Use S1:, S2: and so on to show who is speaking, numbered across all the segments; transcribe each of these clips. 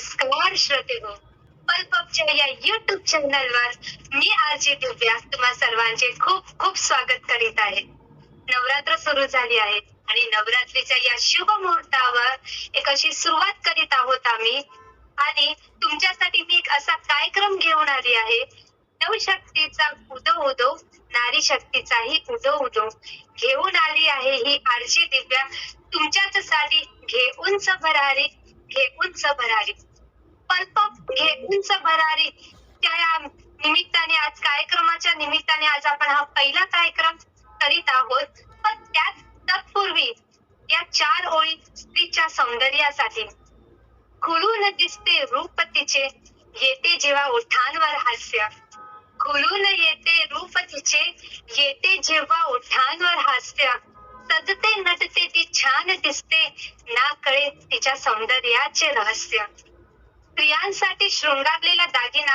S1: नमस्कार श्रोते हो. पल्पच्या या युट्यूब चॅनलवर मी आरजी दिव्या तुम्हा सर्वांचे खूप खूप स्वागत करीत आहे. नवरात्र सुरू झाली आहे आणि नवरात्रीच्या या शुभ मुहूर्तावर एक अशी सुरुवात करीत आहोत आम्ही. आणि तुमच्यासाठी मी एक असा कार्यक्रम घेऊन आली आहे. नवशक्तीचा उदो उदो नारी शक्तीचाही उदो उदो घेऊन आली आहे ही आरजी दिव्या. तुमच्यासाठी घेऊन भरारी घेऊनच भरारी पल्प घेऊनच भरारी त्या निमित्ताने आज कार्यक्रमाच्या निमित्ताने आज आपण हा पहिला कार्यक्रम करीत आहोत. पण त्यात तत्पूर्वी या चार ओळी स्त्रीच्या सौंदर्यासाठी खुलून दिसते रूप तिचे येते जेव्हा ओठांवर हास्य. खुलून येते रूप तिचे येते जेव्हा ओठांवर हास्य. सजते नटते ती छान दिसते ना कळे तिच्या सौंदर्याचे रहस्य. स्त्रियांसाठी शृंगारलेला दागिना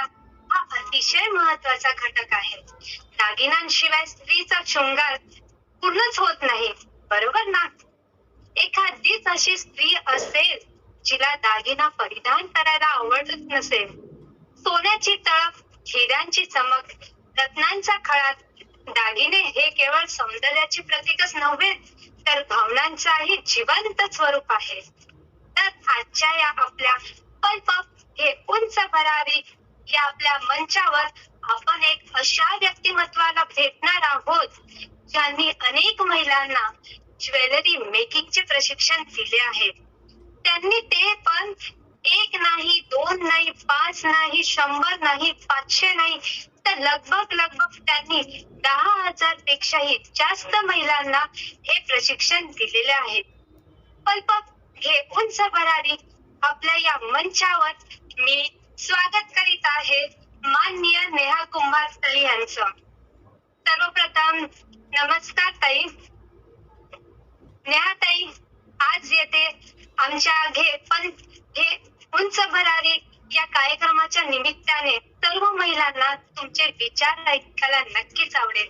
S1: हा अतिशय महत्त्वाचा घटक आहे. दागिन्यांशिवाय स्त्रीचा शृंगार पूर्णच होत नाही बरोबर ना? एखादीच अशी स्त्री असेल जिला दागिना परिधान करायला आवडत नसेल. सोन्याची तळप हिऱ्यांची चमक रत्नांचा खळात दागिने हे केवळ सौंदर्याचे प्रतीकच नव्हे तर भावनांचाही जिवंत स्वरूप आहे. तर आजच्या या आपल्या संकल्प हे उंच भरारी या आपल्या मंचावर आपण एक अशा व्यक्तिमत्वाला भेटणार आहोत ज्यांनी अनेक महिलांना ज्वेलरी मेकिंगचे प्रशिक्षण दिले आहे. त्यांनी ते पण एक नाही दोन नाही पाच नाही शंभर नाही पाचशे नाही तर लगभग लगभग त्यांनी दहा हजार पेक्षाही जास्त महिलांना हे प्रशिक्षण दिलेले आहे. पल्प हे उंच भरारी आपल्या या मंचावर मी स्वागत करीत आहे माननीय नेहा कुंभार ताई यांचं. सर्वप्रथम नमस्कार ताई. नेहा ताई आज येते आमच्या घे पण हे उंच भरारी या कार्यक्रमाच्या निमित्ताने सर्व महिलांना तुमचे विचार ऐकायला नक्कीच आवडेल.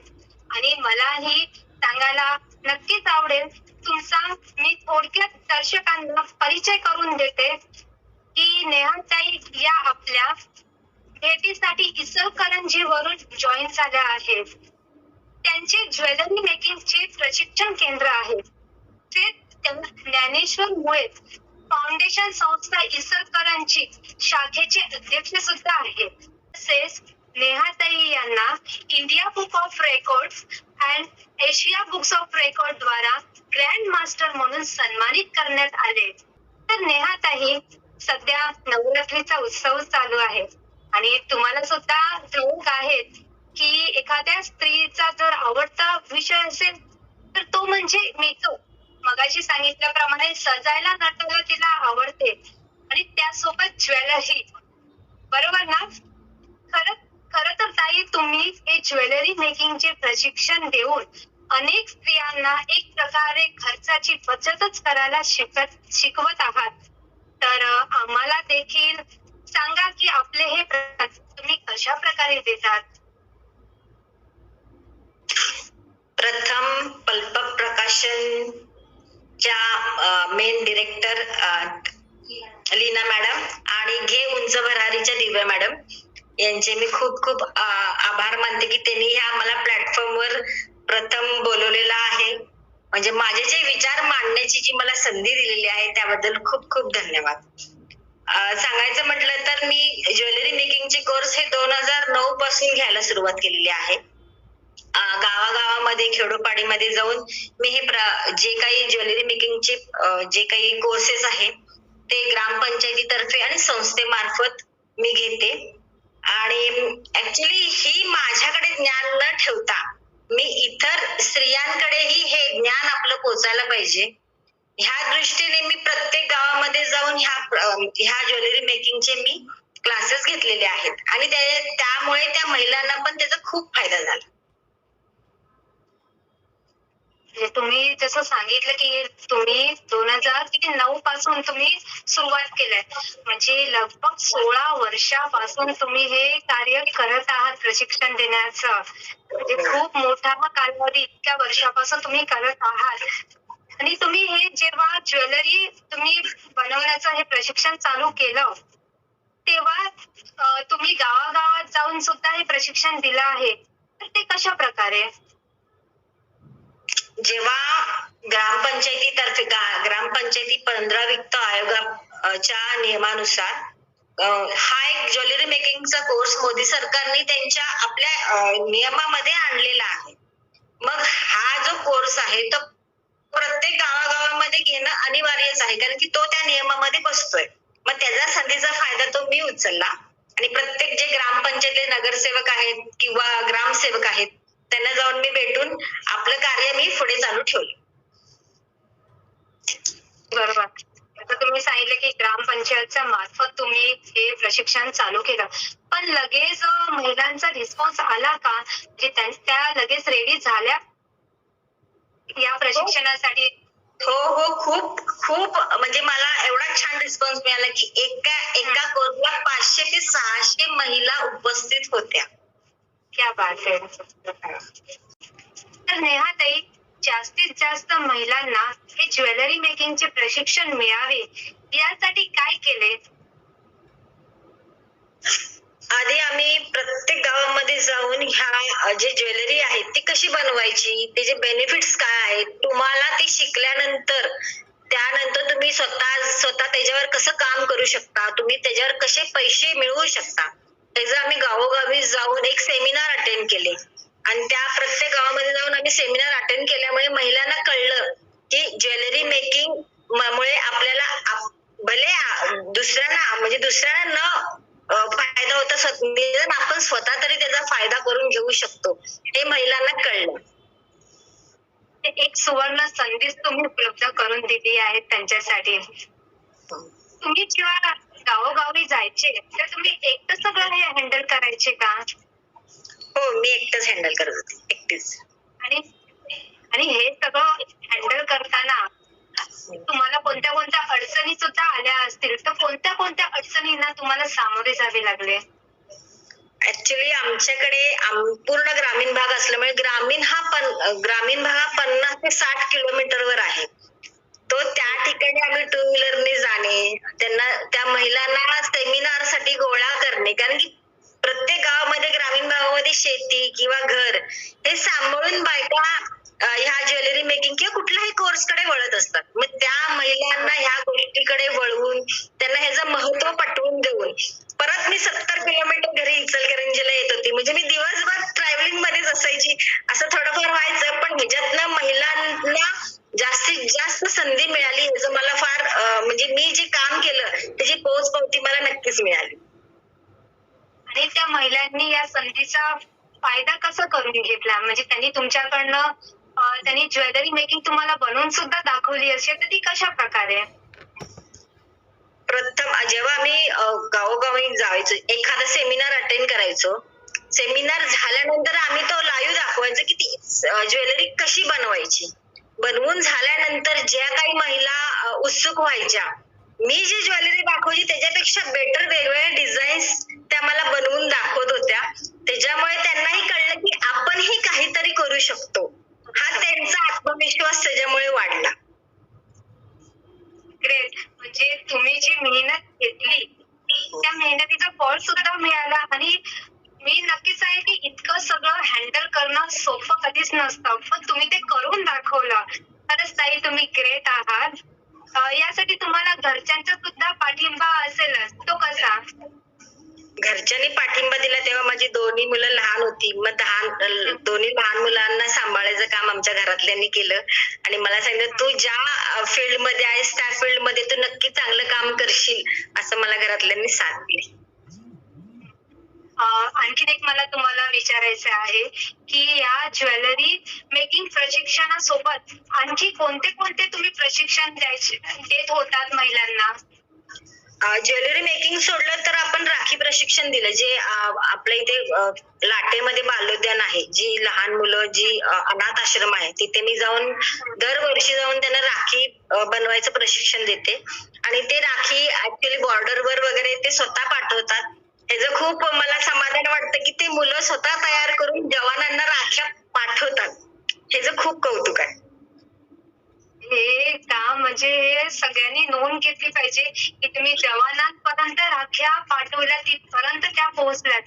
S1: आणि मलाही सांगायला नक्कीच आवडेल तुमचा मी थोडक्यात दर्शकांना परिचय करून देते की नेहाताई या आपल्या भेटीसाठी इचलकरंजी वरून जॉईन झाल्या आहेत. त्यांचे ज्वेलरी मेकिंगचे प्रशिक्षण केंद्र आहे. ते ज्ञानेश्वर मुळे फाउंडेशन संस्था इचलकरंजी शाखेचे अध्यक्ष सुद्धा आहेत. तसेच नेहाताई यांना India book of record and Asia books of record द्वारा ग्रँड मास्टर म्हणून सन्मानित करण्यात आले. तर नेहाताही सध्या नवरात्रीचा उत्सव चालू आहे. आणि तुम्हाला सुद्धा ठाऊक आहेत की एखाद्या स्त्रीचा जर आवडता विषय असेल तर तो म्हणजे मेकअप. मगाशी सांगितल्याप्रमाणे सजायला नटायला तिला आवडते. आणि त्यासोबत ज्वेलरी. बरोबर ना? खरं खरं तर ताई तुम्ही हे ज्वेलरी मेकिंगचे प्रशिक्षण देऊन अनेक स्त्रियांना एक प्रकारे खर्चाची बचतच करायला शिकत शिकवत आहात. तर आम्हाला देखील सांगा की आपले हे तुम्ही कशा प्रकारे देतात?
S2: प्रथम पल्प प्रकाशन च्या मेन डिरेक्टर लीना मॅडम आणि घे उंच भरारीच्या दिव्या मॅडम. यांचे मी खूप खूप आभार मानते की त्यांनी ह्या मला प्लॅटफॉर्मवर प्रथम बोलवलेला आहे. म्हणजे माझे जे विचार मांडण्याची जी मला संधी दिलेली आहे त्याबद्दल खूप खूप धन्यवाद. सांगायचं म्हटलं तर मी ज्वेलरी मेकिंगचे कोर्स हे दोन हजार नऊ पासून घ्यायला सुरुवात केलेली आहे. गावागावामध्ये खेडोपाडीमध्ये जाऊन मी हे जे काही ज्वेलरी मेकिंगचे जे काही कोर्सेस आहेत ते ग्रामपंचायतीतर्फे आणि संस्थेमार्फत मी घेते. आणि ऍक्च्युली ही माझ्याकडे ज्ञान न ठेवता मी इतर स्त्रियांकडेही हे ज्ञान आपलं पोचायला पाहिजे. ह्या दृष्टीने मी प्रत्येक गावामध्ये जाऊन ह्या ह्या ज्वेलरी मेकिंगचे मी क्लासेस घेतलेले आहेत. आणि त्यामुळे त्या महिलांना पण त्याचा खूप फायदा झाला
S1: म्हणजे तुम्ही जसं सांगितलं की तुम्ही दोन हजार नऊ पासून तुम्ही सुरुवात केलंय. म्हणजे लगभग सोळा वर्षापासून तुम्ही हे कार्य करत आहात प्रशिक्षण देण्याचं. म्हणजे खूप मोठा कालावधी इतक्या वर्षापासून तुम्ही करत आहात. आणि तुम्ही हे जेव्हा ज्वेलरी तुम्ही बनवण्याचं हे प्रशिक्षण चालू केलं तेव्हा तुम्ही गावागावात जाऊन सुद्धा हे प्रशिक्षण दिलं आहे. तर ते कशा प्रकारे?
S2: जेव्हा ग्रामपंचायतीतर्फे ग्रामपंचायती पंधरा वित्त आयोगाच्या नियमानुसार हा एक ज्वेलरी मेकिंगचा कोर्स मोदी सरकारने त्यांच्या आपल्या नियमामध्ये आणलेला आहे. मग हा जो कोर्स आहे तो प्रत्येक गावागावामध्ये घेणं अनिवार्यच आहे कारण की तो त्या नियमामध्ये बसतोय. मग त्याचा संधीचा फायदा तो मी उचलला. आणि प्रत्येक जे ग्रामपंचायतीचे नगरसेवक आहेत किंवा ग्रामसेवक आहेत त्यांना जाऊन मी भेटून आपलं कार्य मी पुढे चालू ठेवलं.
S1: बरोबर. आता तुम्ही सांगितलं की ग्रामपंचायतच्या मार्फत तुम्ही हे प्रशिक्षण चालू केलं. पण लगेच महिलांचा रिस्पॉन्स आला का? की त्या त्या लगेच रेडी झाल्या? या प्रशिक्षणासाठी?
S2: हो हो खूप खूप म्हणजे मला एवढा छान रिस्पॉन्स मिळाला की एका एका कोर्सला पाचशे ते सहाशे महिला उपस्थित होत्या.
S1: क्या बात है? तर नेहाताई जास्तीत जास्त महिलांना हे ज्वेलरी मेकिंगचे प्रशिक्षण मिळावे यासाठी काय केले?
S2: आधी आम्ही प्रत्येक गावामध्ये जाऊन ह्या जे ज्वेलरी आहे ती कशी बनवायची? त्याचे बेनिफिट्स काय आहेत? तुम्हाला ते शिकल्यानंतर त्यानंतर तुम्ही स्वतः स्वतः त्याच्यावर कसं काम करू शकता? तुम्ही त्याच्यावर कसे पैसे मिळवू शकता? त्याचं आम्ही गावोगावी जाऊन एक सेमिनार अटेंड केले. आणि त्या प्रत्येक गावामध्ये जाऊन आम्ही सेमिनार अटेंड केल्यामुळे महिलांना कळलं की ज्वेलरी मेकिंग मुळे आपल्याला भले दुसऱ्यांना म्हणजे दुसऱ्यांना न फायदा होता स्वत- निदान आपण स्वतः तरी त्याचा फायदा करून घेऊ शकतो. हे महिलांना कळलं.
S1: ते एक सुवर्ण संधीच तुम्ही उपलब्ध करून दिली आहे त्यांच्यासाठी. तुम्ही जेव्हा गावोगावी जायचे. तर तुम्ही एकटं सगळं हे हँडल करायचे का?
S2: हो मी एकटंच हँडल करत होते. एकटीच.
S1: आणि आणि हे सगळं हँडल करताना तुम्हाला कोणत्या कोणत्या अडचणी सुद्धा आल्या असतील? तर कोणत्या कोणत्या अडचणींना तुम्हाला सामोरे जावे लागले?
S2: ऍक्च्युली आमच्याकडे आम- पूर्ण ग्रामीण भाग असल्यामुळे ग्रामीण हा पण ग्रामीण भाग हा पन्नास ते साठ किलोमीटरवर आहे. तो त्या ठिकाणी आम्ही टू व्हीलरने जाणे. त्यांना त्या महिलांना सेमिनारसाठी गोळा करणे. कारण की प्रत्येक गावामध्ये ग्रामीण भागामध्ये शेती किंवा घर हे सांभाळून बायका ह्या ज्वेलरी मेकिंग किंवा कुठल्याही कोर्सकडे वळत असतात मग त्या महिलांना ह्या गोष्टीकडे वळवून त्यांना ह्याचं महत्त्व पटवून देऊन परत मी सत्तर किलोमीटर घरी इचलकरंजीला येत होती म्हणजे मी दिवसभर ट्रॅव्हलिंग मध्येच असायची असं थोडंफार व्हायचं पण ह्याच्यातनं महिलांना जास्तीत जास्त संधी मिळाली ह्याचं मला फार अं, म्हणजे मी जे काम केलं त्याची पोच पावती मला नक्कीच मिळाली
S1: आणि त्या महिलांनी या संधीचा फायदा कसा करून घेतला म्हणजे त्यांनी तुमच्याकडनं अं, त्यांनी ज्वेलरी मेकिंग म्हणून सुद्धा दाखवली असेल. तर ती कशा प्रकारे?
S2: प्रथम जेव्हा आम्ही गावोगावी जायचो एखादा सेमिनार अटेंड करायचो. सेमिनार झाल्यानंतर आम्ही तो लाईव्ह दाखवायचो की ती ज्वेलरी कशी बनवायची. बनवून झाल्यानंतर ज्या काही महिला उत्सुक व्हायच्या मी जी ज्वेलरी दाखवायची त्याच्यापेक्षा बेटर वेगवेगळ्या डिझाईन्स त्या मला बनवून दाखवत होत्या. त्याच्यामुळे त्यांनाही कळलं की आपणही काहीतरी करू शकतो. हा त्यांचा आत्मविश्वास त्याच्यामुळे वाढला.
S1: ग्रेट म्हणजे तुम्ही जी मेहनत घेतली त्या मेहनतीचा फळ सुद्धा मिळाला आणि मी नक्कीच आहे की इतकं सगळं हँडल करणं सोपं कधीच नसतं पण तुम्ही ते करून दाखवलं. खरंच ताई तुम्ही ग्रेट आहात. यासाठी तुम्हाला घरच्यांचा सुद्धा पाठिंबा असेलच.
S2: घरच्यांनी पाठिंबा दिला तेव्हा माझी दोन्ही मुलं लहान होती. मग लहान दोन्ही लहान मुलांना सांभाळायचं काम आमच्या घरातल्यांनी केलं. आणि मला सांगितलं तू ज्या फील्डमध्ये आहेस त्या फील्डमध्ये तू नक्की चांगलं काम करशील असं मला घरातल्यांनी साथ दिली
S1: आणखीन एक मला तुम्हाला विचारायचं आहे की या ज्वेलरी मेकिंग प्रशिक्षणासोबत आणखी कोणते कोणते तुम्ही प्रशिक्षण द्यायचे देत होतात महिलांना?
S2: ज्वेलरी मेकिंग सोडलं तर आपण राखी प्रशिक्षण दिलं जे आपल्या इथे लाटेमध्ये बालोद्यान आहे जी लहान मुलं जी अनाथ आश्रम आहे तिथे मी जाऊन दरवर्षी जाऊन त्यांना राखी बनवायचं प्रशिक्षण देते. आणि ते राखी ऍक्च्युली बॉर्डरवर वगैरे ते स्वतः पाठवतात. ह्याचं खूप मला समाधान वाटतं की ते मुलं स्वतः तयार करून जवानांना राख्या पाठवतात. ह्याचं खूप कौतुक आहे.
S1: हे काम म्हणजे हे सगळ्यांनी नोंद घेतली पाहिजे की तुम्ही जवानांपर्यंत राख्या पाठवल्या तिथपर्यंत त्या पोहोचल्यात.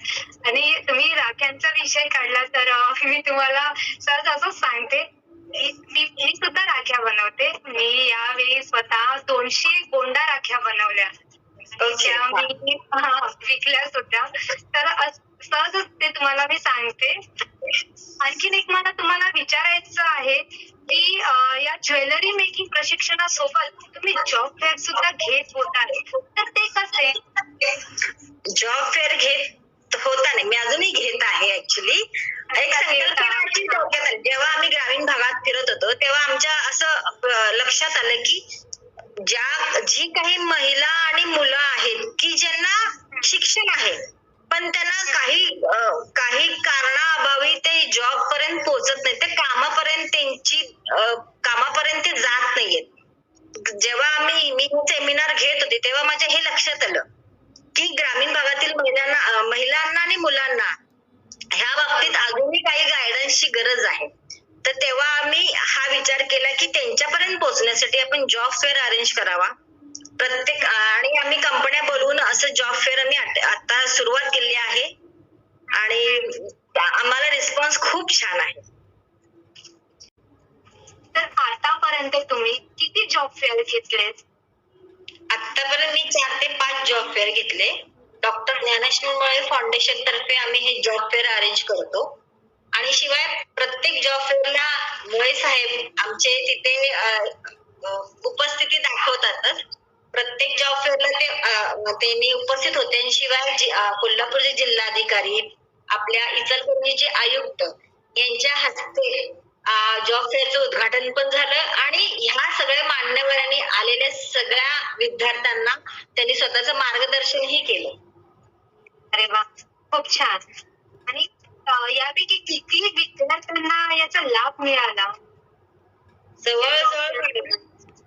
S1: आणि तुम्ही राख्यांचा विषय काढला तर मी तुम्हाला सहज असं सांगते. मी मी- सुद्धा राख्या बनवते. मी यावेळी स्वतः दोनशे गोंडा राख्या बनवल्या. मी हा, विकल्या सुद्धा. तर सहजच ते तुम्हाला मी सांगते. आणखीन एक मला तुम्हाला विचारायचं आहे की या ज्वेलरी मेकिंग प्रशिक्षणासोबत तुम्ही जॉब फेअर सुद्धा घेत होता तर ते कसे?
S2: जॉब फेअर घेत होता नाही. मी अजूनही घेत आहे ऍक्च्युली एक संकल्पना. जेव्हा आम्ही ग्रामीण भागात फिरत होतो तेव्हा आमच्या असं लक्षात आलं की ज्या जी काही महिला आणि मुलं आहेत की ज्यांना शिक्षण आहे पण त्यांना काही काही कारणाअभावी ते जॉब पर्यंत पोहोचत नाही ते कामापर्यंत त्यांची कामापर्यंत ते जात नाहीयेत. जेव्हा आम्ही मी सेमिनार घेत होते तेव्हा माझ्या हे लक्षात आलं की ग्रामीण भागातील महिलांना महिलांना आणि मुलांना ह्या बाबतीत अजूनही काही गायडन्सची गरज आहे. तर तेव्हा आम्ही हा विचार केला की त्यांच्यापर्यंत पोहोचण्यासाठी आपण जॉब फेअर अरेंज करावा. प्रत्येक आणि आम्ही असं जॉब फेअर आम्ही आत- सुरुवात केली आहे. आणि आम्हाला रिस्पॉन्स खूप छान आहे.
S1: तर आतापर्यंत तुम्ही किती जॉब फेअर घेतलेत
S2: आतापर्यंत मी चार ते पाच जॉब फेअर घेतले. डॉक्टर ज्ञानेश्वर मुळे फाउंडेशन तर्फे आम्ही हे जॉब फेअर अरेंज करतो. आणि शिवाय प्रत्येक जॉब फेअरला मुळे साहेब आमचे तिथे उपस्थिती दाखवतातच. प्रत्येक जॉब फेअरला ते उपस्थित होते. आणि शिवाय कोल्हापूरचे जिल्हाधिकारी आपल्या इचलकरंजीचे आयुक्त यांच्या हस्ते जॉब फेअरचं उद्घाटन पण झालं. आणि ह्या सगळ्या मान्यवरांनी आलेल्या सगळ्या विद्यार्थ्यांना त्यांनी स्वतःचं मार्गदर्शनही केलं.
S1: अरे वा खूप छान. आणि यापैकी किती विद्यार्थ्यांना याचा लाभ मिळाला.
S2: जवळजवळ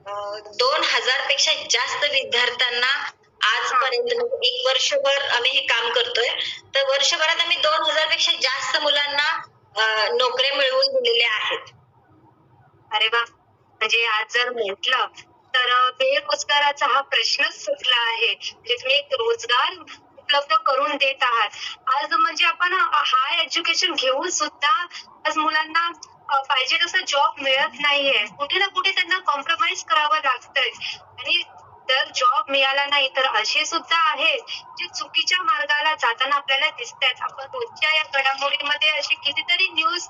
S2: दोन हजारपेक्षा जास्त विद्यार्थ्यांना आजपर्यंत म्हणजे एक वर्षभर आम्ही हे काम करतोय. तर वर्षभरात आम्ही दोन हजारपेक्षा जास्त मुलांना नोकऱ्या मिळवून दिलेल्या आहेत.
S1: अरे वा. म्हणजे आज जर म्हटलं तर बेरोजगाराचा हा प्रश्नच सुटला आहे. म्हणजे तुम्ही एक रोजगार उपलब्ध करून देत आहात. आज म्हणजे आपण हाय एज्युकेशन घेऊन सुद्धा आज मुलांना पाहिजे तसा जॉब मिळत नाहीये. कुठे ना कुठे त्यांना कॉम्प्रोमाइज करावं लागतंय. आणि जर जॉब मिळाला नाही तर असे सुद्धा आहेत जे चुकीच्या मार्गाला जाताना आपल्याला दिसत आहेत आपण रोजच्या या घडामोडीमध्ये अशी कितीतरी न्यूज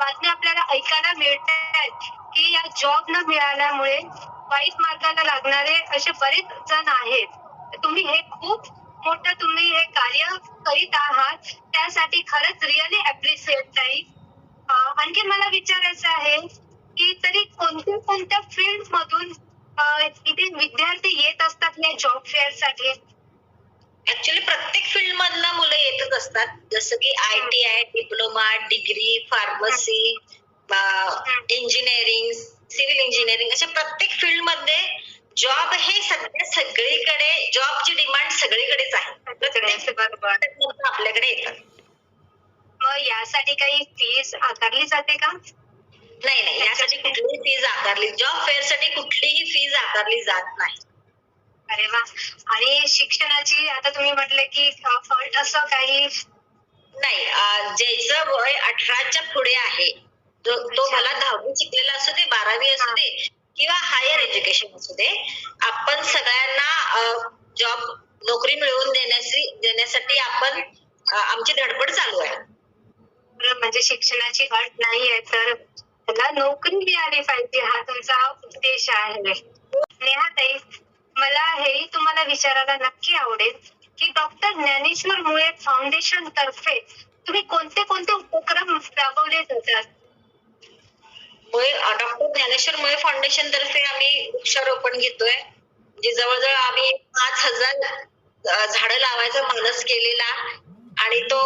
S1: बातम्या आपल्याला ऐकायला मिळत आहेत की या जॉब न मिळाल्यामुळे वाईट मार्गाला लागणारे असे बरेच जण आहेत. तुम्ही हे खूप मोठं तुम्ही हे कार्य करीत आहात. त्यासाठी खरंच रिअली अप्रिशिएट आणखी मला विचारायचं आहे की तरी कोणत्या कोणत्या फील्ड मधून इथे विद्यार्थी येत असतात या जॉब फेअरसाठी?
S2: ऍक्च्युली प्रत्येक फील्ड मधनं मुलं येतच असतात. जसं की I T I diploma degree pharmacy engineering civil engineering अशा प्रत्येक फील्डमध्ये जॉब हे सध्या सगळीकडे जॉबची डिमांड सगळीकडेच आहे. प्रत्येक आपल्याकडे येतात.
S1: मग यासाठी काही फीस आकारली जाते का?
S2: नाही नाही. यासाठी कुठलीही फीज आकारली जॉब फेअरसाठी कुठलीही फीज आकारली जात नाही.
S1: अरे वा. आणि शिक्षणाची आता तुम्ही म्हटले की अट असं काही?
S2: नाही ज्याचं वय अठराच्या पुढे आहे जो तो मला दहावी शिकलेला असू दे बारावी असू दे किंवा हायर एज्युकेशन असू दे आपण सगळ्यांना जॉब नोकरी मिळवून देण्याची देण्यासाठी आपण आमची धडपड चालू आहे.
S1: म्हणजे शिक्षणाची अट नाहीये तर त्याला नोकरी मिळाली पाहिजे हा तुमचा उद्देश आहे. नेहाताई मला हेही तुम्हाला विचारायला नक्की आवडेल की डॉक्टर ज्ञानेश्वर मुळे फाउंडेशन तर्फे तुम्ही कोणते कोणते उपक्रम राबवले जातात?
S2: डॉक्टर ज्ञानेश्वर मुळे फाउंडेशन तर्फे आम्ही वृक्षारोपण घेतोय. जे जवळजवळ आम्ही पाच हजार झाड लावायचा मानस केलेला. आणि तो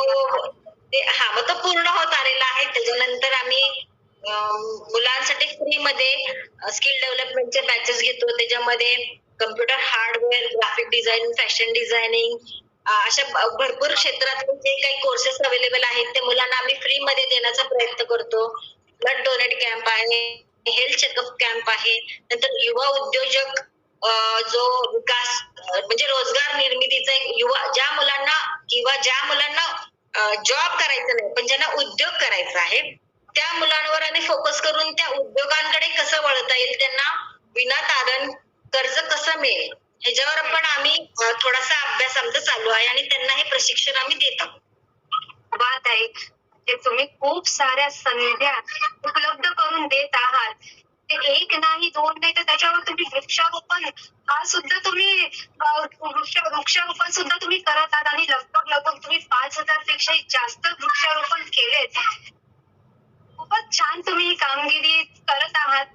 S2: ते हा मग तो पूर्ण होत आलेला आहे. त्याच्यानंतर आम्ही मुलांसाठी फ्री मध्ये स्किल डेव्हलपमेंटचे बॅचेस घेतो. त्याच्यामध्ये computer hardware graphic design fashion designing अशा भरपूर क्षेत्रातले जे काही कोर्सेस अवेलेबल आहेत ते मुलांना आम्ही फ्री मध्ये देण्याचा प्रयत्न करतो. ब्लड डोनेट कॅम्प आहे हेल्थ चेकअप कॅम्प आहे. नंतर युवा उद्योजक जो विकास म्हणजे रोजगार निर्मितीचा एक युवा ज्या मुलांना किंवा ज्या मुलांना जॉब करायचा नाही पण ज्यांना उद्योग करायचा आहे त्या मुलांवर आणि फोकस करून त्या उद्योगांकडे कसं वळता येईल त्यांना विना तारण कर्ज कसं मिळेल? ह्याच्यावर पण आम्ही थोडासा अभ्यास आमचा चालू आहे आणि त्यांना हे प्रशिक्षण आम्ही देत आहोत.
S1: वा ताई ते तुम्ही खूप साऱ्या संध्या उपलब्ध करून देत आहात. ते एक नाही दोन नाही तर वृक्षारोपण हा सुद्धा तुम्ही वृक्ष वृक्षारोपण सुद्धा तुम्ही करत आहात आणि लगभग लगभग तुम्ही पाच हजारपेक्षा जास्त वृक्षारोपण केलेत. खूपच छान तुम्ही ही कामगिरी करत आहात.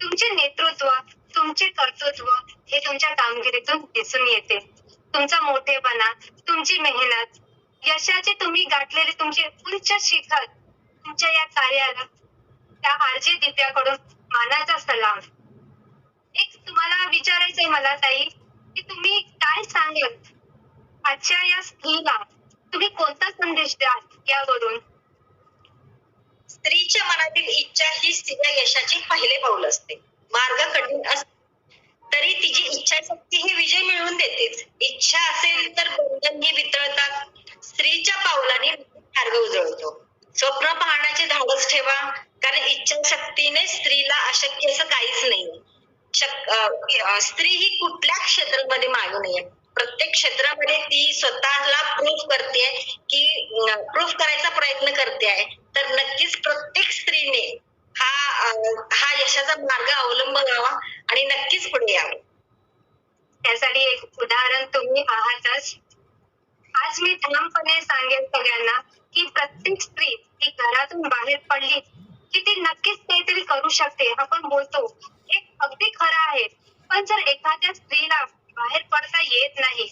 S1: तुमचे नेतृत्व तुमचे कर्तृत्व हे तुमच्या कामगिरीतून दिसून येते. तुमचा मोठेपणा तुमची मेहनत यशाचे तुम्ही गाठलेले तुमचे उच्च शिखर तुमच्या या कार्याला त्या आरजे दिव्याकडून मानाचा सलाम. एक तुम्हाला विचारायचंय मला ताई की तुम्ही काय सांगेल आजच्या या स्त्रीला तुम्ही कोणता संदेश द्याल यावरून?
S2: स्त्रीच्या मनातील इच्छा ही स्त्रीच्या यशाचे पहिले पाऊल असते. मार्ग कठीण असते. तरी तिची इच्छाशक्ती ही विजय मिळवून देतेच इच्छा असेल तर बंधन ही वितळतात. स्त्रीच्या पावलाने मार्ग उजळतो. स्वप्न पाहण्याचे धाडस ठेवा. कारण इच्छाशक्तीने स्त्रीला अशक्य असं काहीच नाही. स्त्री ही कुठल्या क्षेत्रामध्ये मागे नाहीये. प्रत्येक क्षेत्रामध्ये ती स्वतःला प्रूफ करते की प्रूफ करायचा प्रयत्न करते आहे तर नक्कीच प्रत्येक स्त्रीने हा हा यशाचा मार्ग अवलंबावा आणि नक्कीच पुढे यावं.
S1: त्यासाठी एक उदाहरण तुम्ही आहातच आज मी ठामपणे सांगेन सगळ्यांना की प्रत्येक स्त्री ती घरातून बाहेर पडली की ती नक्कीच काहीतरी करू शकते आपण बोलतो. हे अगदी खरं आहे. पण जर एखाद्या स्त्रीला बाहेर पडता येत नाही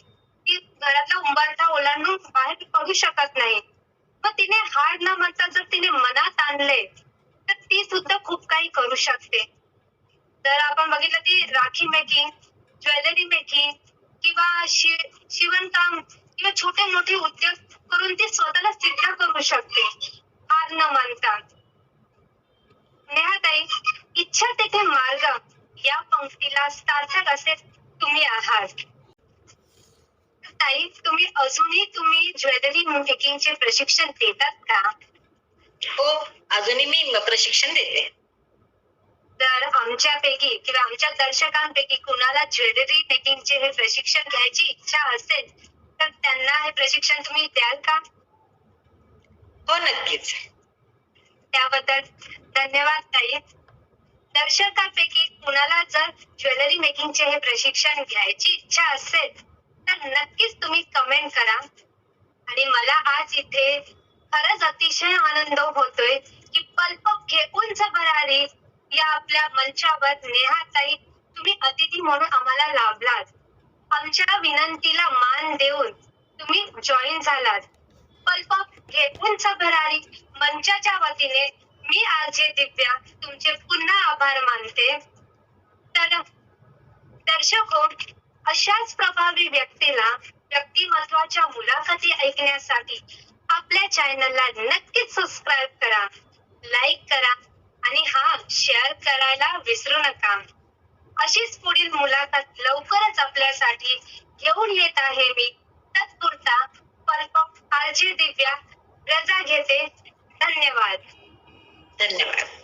S1: ती घरातला उंबरठा ओलांडून बाहेर पडू शकत नाही मग तिने हार न म्हणता जर तिने मनात आणले तर ती सुद्धा खूप काही करू शकते. तर आपण बघितलं ती राखी मेकिंग ज्वेलरी मेकिंग किंवा शि- शिवणकाम किंवा छोटे मोठे उद्योग करून ती स्वतःला सिद्ध करू शकते हार न मानता. नेहाताई इच्छा तेथे मार्ग. या पंक्तीला सार्थक असे तुम्ही आहात. ताई तुम्ही अजूनही तुम्ही ज्वेलरी मेकिंगचे प्रशिक्षण देतात का?
S2: हो अजूनही मी प्रशिक्षण देते.
S1: तर आमच्यापैकी किंवा आमच्या दर्शकांपैकी कुणाला ज्वेलरी मेकिंगचे हे प्रशिक्षण घ्यायची इच्छा असेल तर त्यांना हे प्रशिक्षण तुम्ही द्याल का?
S2: हो नक्कीच.
S1: त्याबद्दल धन्यवाद ताई. दर्शकांपैकी कुणाला जर ज्वेलरी मेकिंगचे हे प्रशिक्षण घ्यायची इच्छा असेल तर नक्कीच तुम्ही कमेंट करा. आणि मला आज इथे खरंच अतिशय आनंद होतोय की पल्प घेऊन भरारी या आपल्या मंचावर नेहाताई तुम्ही अतिथी म्हणून आम्हाला लाभलात. आमच्या विनंतीला मान देऊन तुम्ही जॉईन झालात. भरारी मंचाच्या वतीने मी आरजे दिव्या तुमचे पुन्हा आभार मानते. तर दर्शक हो अशाच प्रभावी व्यक्तीला व्यक्तिमत्वाच्या मुलाखती ऐकण्यासाठी आपल्या चॅनलला नक्कीच सबस्क्राईब करा लाईक करा आणि हा शेअर करायला विसरू नका. अशीच पुढील मुलाखत लवकरच आपल्यासाठी घेऊन येत आहे मी. तत्पुरता संपर्क आरजी दिव्या. रजा घेते. धन्यवाद. धन्यवाद.